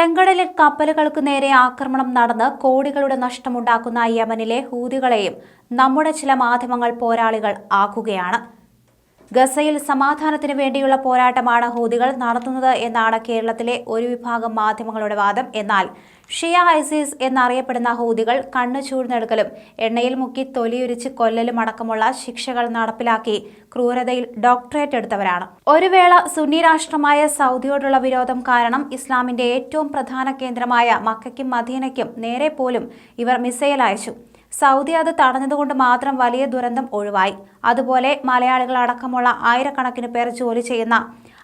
ചെങ്കടലിൽ കപ്പലുകൾക്ക് നേരെ ആക്രമണം നടന്ന് കോടികളുടെ നഷ്ടമുണ്ടാക്കുന്ന യമനിലെ ഹൂതികളെയും നമ്മുടെ ചില മാധ്യമങ്ങൾ പോരാളികൾ ആക്കുകയാണ്. ഗസയിൽ സമാധാനത്തിന് വേണ്ടിയുള്ള പോരാട്ടമാണ് ഹൂതികൾ നടത്തുന്നത് എന്നാണ് കേരളത്തിലെ ഒരു വിഭാഗം മാധ്യമങ്ങളുടെ വാദം. എന്നാൽ ഷിയ ഐസിസ് എന്നറിയപ്പെടുന്ന ഹൂതികൾ കണ്ണു ചൂഴ്ന്നെടുക്കലും എണ്ണയിൽ മുക്കി തൊലിയുരിച്ച് കൊല്ലലും അടക്കമുള്ള ശിക്ഷകൾ നടപ്പിലാക്കി ക്രൂരതയിൽ ഡോക്ടറേറ്റ് എടുത്തവരാണ്. ഒരു വേള സുന്നി രാഷ്ട്രമായ സൗദിയോടുള്ള വിരോധം കാരണം ഇസ്ലാമിന്റെ ഏറ്റവും പ്രധാന കേന്ദ്രമായ മക്കയ്ക്കും മദീനയ്ക്കും നേരെ പോലും ഇവർ മിസൈൽ അയച്ചു. സൗദി അത് തടഞ്ഞതുകൊണ്ട് മാത്രം വലിയ ദുരന്തം ഒഴിവായി. അതുപോലെ മലയാളികൾ അടക്കമുള്ള ആയിരക്കണക്കിന് പേർ ജോലി ചെയ്യുന്ന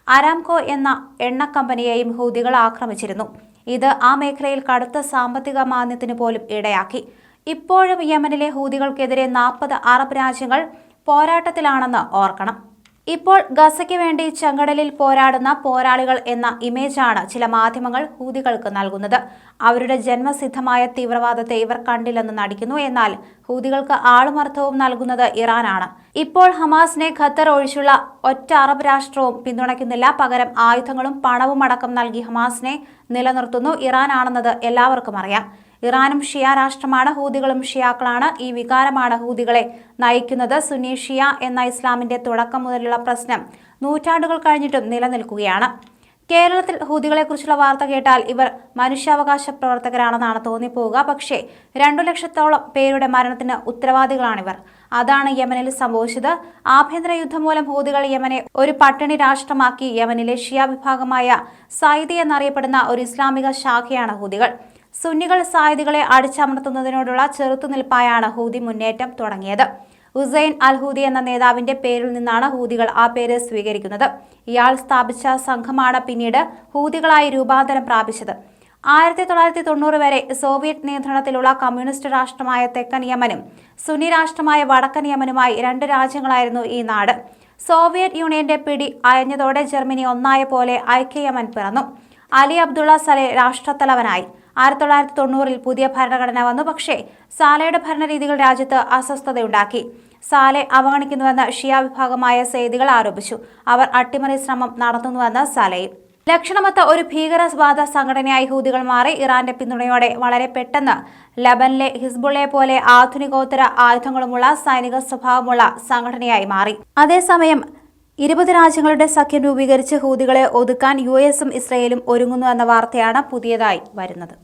അരാംകോ എന്ന എണ്ണ കമ്പനിയെയും ഹൂതികൾ ആക്രമിച്ചിരുന്നു. ഇത് ആ മേഖലയിൽ കടുത്ത സാമ്പത്തിക മാന്ദ്യത്തിന് പോലും ഇടയാക്കി. ഇപ്പോഴും യമനിലെ ഹൂതികൾക്കെതിരെ നാൽപ്പത് അറബ് രാജ്യങ്ങൾ പോരാട്ടത്തിലാണെന്ന് ഓർക്കണം. ഇപ്പോൾ ഗസയ്ക്ക് വേണ്ടി ചെങ്കടലിൽ പോരാടുന്ന പോരാളികൾ എന്ന ഇമേജാണ് ചില മാധ്യമങ്ങൾ ഹൂതികൾക്ക് നൽകുന്നത്. അവരുടെ ജന്മസിദ്ധമായ തീവ്രവാദത്തെ ഇവർ കണ്ടില്ലെന്ന് നടിക്കുന്നു. എന്നാൽ ഹൂതികൾക്ക് ആളുമർത്ഥവും നൽകുന്നത് ഇറാനാണ്. ഇപ്പോൾ ഹമാസിനെ ഖത്തർ ഒഴിച്ചുള്ള ഒറ്റ അറബ് രാഷ്ട്രവും പിന്തുണയ്ക്കുന്നില്ല. പകരം ആയുധങ്ങളും പണവും അടക്കം നൽകി ഹമാസിനെ നിലനിർത്തുന്നു. ഇറാനാണെന്നത് എല്ലാവർക്കും അറിയാം. ഇറാനും ഷിയ രാഷ്ട്രമാണ് ഹൂതികളും ഷിയാക്കളാണ്. ഈ വികാരമാണ് ഹൂതികളെ നയിക്കുന്നത്. സുന്നി ഷിയ എന്ന ഇസ്ലാമിന്റെ തുടക്കം മുതലുള്ള പ്രശ്നം നൂറ്റാണ്ടുകൾ കഴിഞ്ഞിട്ടും നിലനിൽക്കുകയാണ്. കേരളത്തിൽ ഹൂതികളെക്കുറിച്ചുള്ള വാർത്ത കേട്ടാൽ ഇവർ മനുഷ്യാവകാശ പ്രവർത്തകരാണെന്നാണ് തോന്നിപ്പോവുക. പക്ഷേ രണ്ടു ലക്ഷത്തോളം പേരുടെ മരണത്തിന് ഉത്തരവാദികളാണിവർ അതാണ് യമനിൽ സംഭവിച്ചത്. ആഭ്യന്തര യുദ്ധം മൂലം ഹൂതികൾ യമനെ ഒരു പട്ടിണി രാഷ്ട്രമാക്കി. യമനിലെ ഷിയ വിഭാഗമായ സൈദി എന്നറിയപ്പെടുന്ന ഒരു ഇസ്ലാമിക ശാഖയാണ് ഹൂതികൾ. സുന്നികൾ സായുധികളെ അടിച്ചമർത്തുന്നതിനോടുള്ള ചെറുത്തുനിൽപ്പായാണ് ഹൂതി മുന്നേറ്റം തുടങ്ങിയത്. ഉസൈൻ അൽ ഹൂദി എന്ന നേതാവിന്റെ പേരിൽ നിന്നാണ് ഹൂതികൾ ആ പേര് സ്വീകരിക്കുന്നത്. ഇയാൾ സ്ഥാപിച്ച സംഘമാണ് പിന്നീട് ഹൂതികളായി രൂപാന്തരം പ്രാപിച്ചത്. ആയിരത്തി തൊള്ളായിരത്തി തൊണ്ണൂറ് വരെ സോവിയറ്റ് നിയന്ത്രണത്തിലുള്ള കമ്മ്യൂണിസ്റ്റ് രാഷ്ട്രമായ തെക്കൻ യമനും സുന്നി രാഷ്ട്രമായ വടക്കൻ യമനുമായി രണ്ട് രാജ്യങ്ങളായിരുന്നു ഈ നാട്. സോവിയറ്റ് യൂണിയന്റെ പിടി അയഞ്ഞതോടെ ജർമ്മനി ഒന്നായ പോലെ ഐക്യ യമൻ പിറന്നു. അലി അബ്ദുള്ള സലെ രാഷ്ട്രത്തലവനായി. ആയിരത്തി തൊള്ളായിരത്തി തൊണ്ണൂറിൽ പുതിയ ഭരണഘടന വന്നു. പക്ഷേ സാലയുടെ ഭരണരീതികൾ രാജ്യത്ത് അസ്വസ്ഥതയുണ്ടാക്കി. സാലെ അവഗണിക്കുന്നുവെന്ന് ഷിയ വിഭാഗമായ സെയ്ദികൾ ആരോപിച്ചു. അവർ അട്ടിമറി ശ്രമം നടത്തുന്നുവെന്ന് സാലയും ലക്ഷണമൊത്ത ഒരു ഭീകരവാദ സംഘടനയായി ഹൂദികൾ മാറി. ഇറാന്റെ പിന്തുണയോടെ വളരെ പെട്ടെന്ന് ലബനിലെ ഹിസ്ബുളെ പോലെ ആധുനികോത്തര ആയുധങ്ങളുമുള്ള സൈനിക സ്വഭാവമുള്ള സംഘടനയായി മാറി. അതേസമയം ഇരുപത് രാജ്യങ്ങളുടെ സഖ്യം രൂപീകരിച്ച് ഹൂതികളെ ഒതുക്കാൻ യു എസും ഇസ്രയേലും ഒരുങ്ങുന്നു എന്ന വാർത്തയാണ് പുതിയതായി വരുന്നത്.